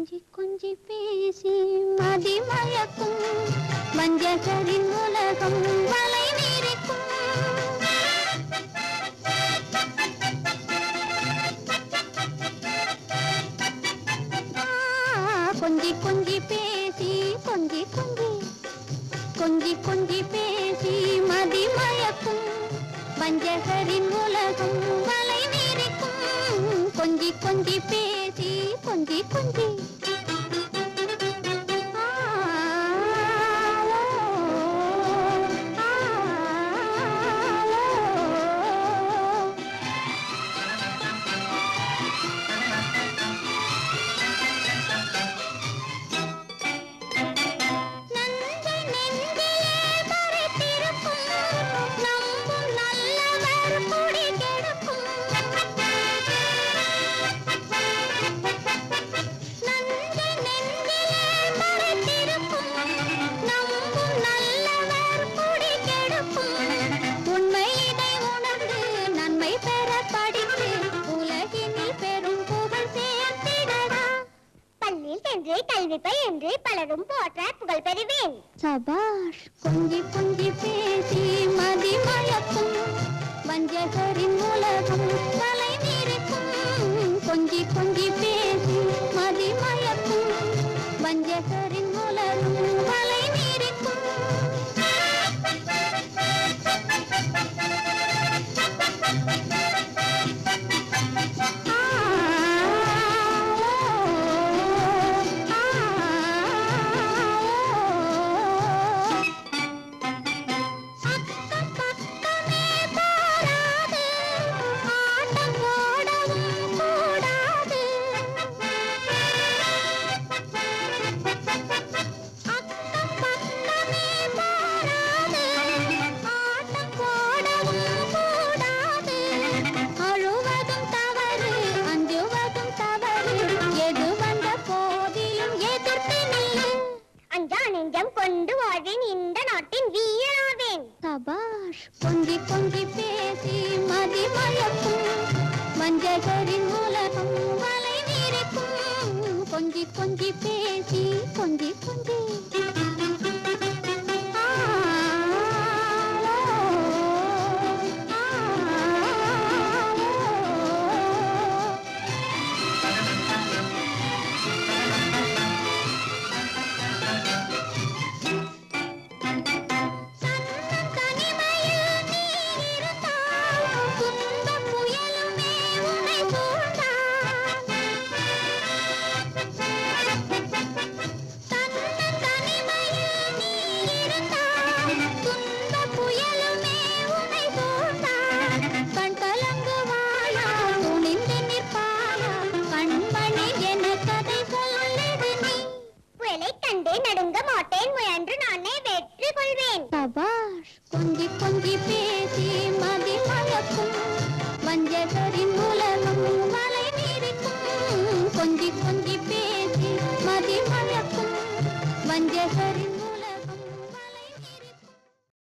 கொஞ்சி கொஞ்சி பேசி மதிமயக்கும் வஞ்சகரின் உலகம் வலை நீரிக்கும். கொஞ்சி கொஞ்சி பேசி கொஞ்சி கொஞ்சி கொஞ்சி கொஞ்சி பேசி மதிமயக்கும் வஞ்சகரின் கொஞ்சி பேசி கொஞ்சி கொஞ்சி கல்விப்பை என்று பலரும் போற்ற புகழ் பெறுவேன். சபாஷ் கொஞ்சி கொஞ்சி பேசி மதி மயக்கும் வஞ்சகரின் உலகம் மயக்கும். மஞ்சகரின் உலகம் வலை நீரிக்கும் கொஞ்சி கொஞ்சி பேசி கொஞ்சி கொஞ்சி. கொஞ்சி பேசி மதி மயக்கும் வஞ்சகரின் உலகம் மலை நீரிக்கும் கொஞ்சி கொஞ்சி பேசி மதி மயக்கும் வஞ்சகரின்